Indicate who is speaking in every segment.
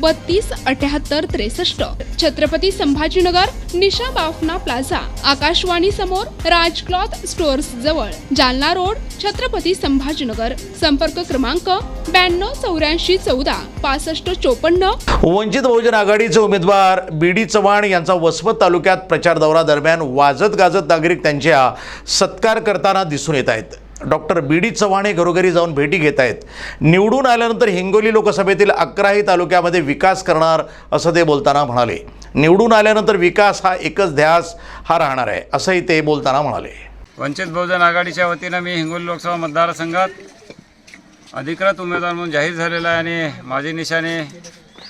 Speaker 1: बत्तीस अठ्याहत्तर त्रेसष्ट. छत्रपती संभाजीनगर निशा बाफना प्लाझा. आकाशवाणी समोर राज क्लॉथ स्टोअर्स जवळ. जालना रोड छत्रपती संभाजीनगर. संपर्क क्रमांक ब्याण्णव चौऱ्याऐंशी चौदा पासष्ट चोपन्न.
Speaker 2: वंचित बहुजन आघाडीचे उमेदवार बी डी चव्हाण यांचा वसमत तालुक्यात प्रचार दौरा दरम्यान वाजत गाजत नागरिक त्यांच्या सत्कार करताना दिसून येत आहेत. डॉक्टर बी डी चव्हाण हे घरोघरी जाऊन भेटी घेत आहेत. निवडून आल्यानंतर हिंगोली लोकसभेतील अकराही तालुक्यामध्ये विकास करणार असं ते बोलताना म्हणाले. निवडून आल्यानंतर विकास हा एकच ध्यास हा राहणार आहे असंही ते बोलताना म्हणाले.
Speaker 3: वंचित बहुजन आघाडीच्या वतीनं मी हिंगोली लोकसभा मतदारसंघात अधिकृत उमेदवार म्हणून जाहीर झालेला आहे आणि माझी निशाणी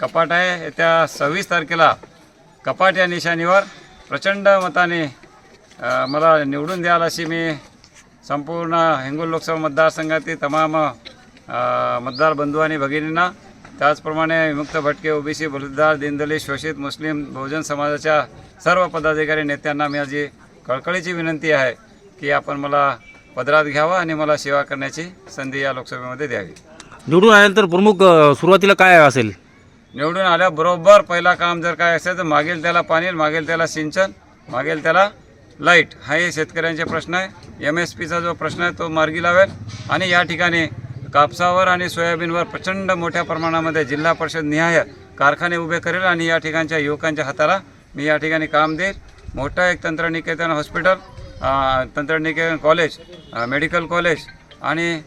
Speaker 3: कपाट आहे. येत्या सव्वीस तारखेला कपाट या निशाणीवर प्रचंड मताने मला निवडून द्याल अशी मी संपूर्ण हिंगोली लोकसभा मतदारसंघातील तमाम अ, मतदार बंधू आणि भगिनींना त्याचप्रमाणे विमुक्त भटके ओबीसी बलुतदार दीनदलित शोषित मुस्लिम बहुजन समाजाच्या सर्व पदाधिकारी नेत्यांना माझी कळकळीची विनंती आहे की आपण मला पदरात घ्यावं आणि मला सेवा करण्याची संधी या लोकसभेमध्ये द्यावी
Speaker 4: निवडून आल्यानंतर प्रमुख सुरुवातीला काय असेल
Speaker 3: निवडून आल्याबरोबर पहिला काम जर काय असेल तर मागेल त्याला पाणी मागेल त्याला सिंचन मागेल त्याला लाइट हा हे शेतकऱ्यांचे प्रश्न आहे. एम एस पीचा जो प्रश्न आहे तो मार्गी लावेल. आणि या ठिकाणी कापसावर आणि सोयाबीनवर प्रचंड मोठ्या प्रमाणामध्ये जिल्हा परिषद निहाय कारखाने उभे करेल आणि या ठिकाणच्या युवकांच्या हाताला मी या ठिकाणी काम देईल. मोठं एक तंत्रनिकेतन हॉस्पिटल तंत्रनिकेतन कॉलेज मेडिकल कॉलेज आणि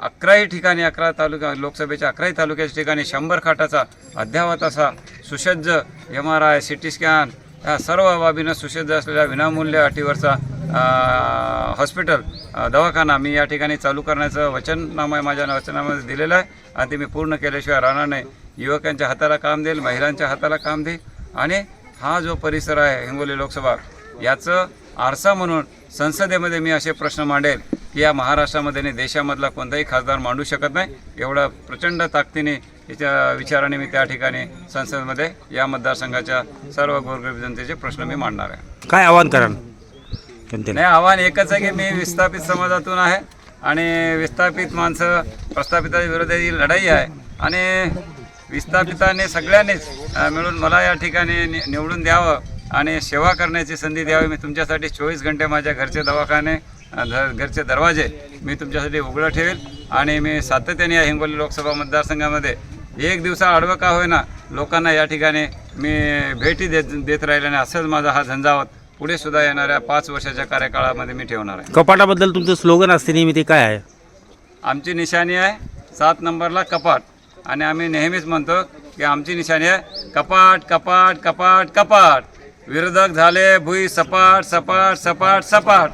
Speaker 3: अकराही ठिकाणी अकरा तालुका लोकसभेच्या अकराही तालुक्याच्या ठिकाणी शंभर खाटाचा अद्यावत असा सुसज्ज M R I C T scan या सर्व बाबीनं सुसज्ज असलेल्या विनामूल्य अटीवरचा हॉस्पिटल दवाखाना मी या ठिकाणी चालू करण्याचं वचननामा माझ्या वचनामध्ये दिलेलं आहे. आणि ते मी पूर्ण केल्याशिवाय राहणार नाही. युवकांच्या हाताला काम देईल महिलांच्या हाताला काम देईल. आणि हा जो परिसर आहे हिंगोली लोकसभा याचं आरसा म्हणून संसदेमध्ये मी असे प्रश्न मांडेल की या महाराष्ट्रामध्ये आणि देशामधला कोणताही खासदार मांडू शकत नाही. एवढा प्रचंड ताकदीने याच्या विचाराने मी त्या ठिकाणी संसदेमध्ये या मतदारसंघाच्या सर्व गोरगरीब जनतेचे प्रश्न मी मांडणार आहे.
Speaker 4: काय आवाहन कराल
Speaker 3: नाही आव्हान एकच आहे की मी विस्थापित समाजातून आहे आणि विस्थापित माणसं प्रस्थापिताच्या विरोधात लढाई आहे. आणि विस्थापिताने सगळ्यांनीच मिळून मला या ठिकाणी नि- निवडून द्यावं आणि सेवा करण्याची संधी द्यावी. मी तुमच्यासाठी चोवीस घंटे माझ्या घरचे दवाखाने घरचे दरवाजे मी तुमच्यासाठी उघडं ठेवेल. आणि मी सातत्याने या हिंगोली लोकसभा मतदारसंघामध्ये एक दिवसा आडवं का होईना लोकांना या ठिकाणी मी भेटी देत देत राहील आणि असंच माझा हा झंझावत पुढे सुद्धा येणाऱ्या पाच वर्षाच्या कार्यकाळामध्ये मी ठेवणार आहे.
Speaker 4: कपाटाबद्दल तुमचं स्लोगन असते नेहमी ते काय आहे?
Speaker 3: आमची निशाणी आहे सात नंबरला कपाट. आणि आम्ही नेहमीच म्हणतो की आमची निशाणी आहे कपाट कपाट कपाट कपाट. विरोधक झाले भुई सपाट सपाट सपाट सपाट.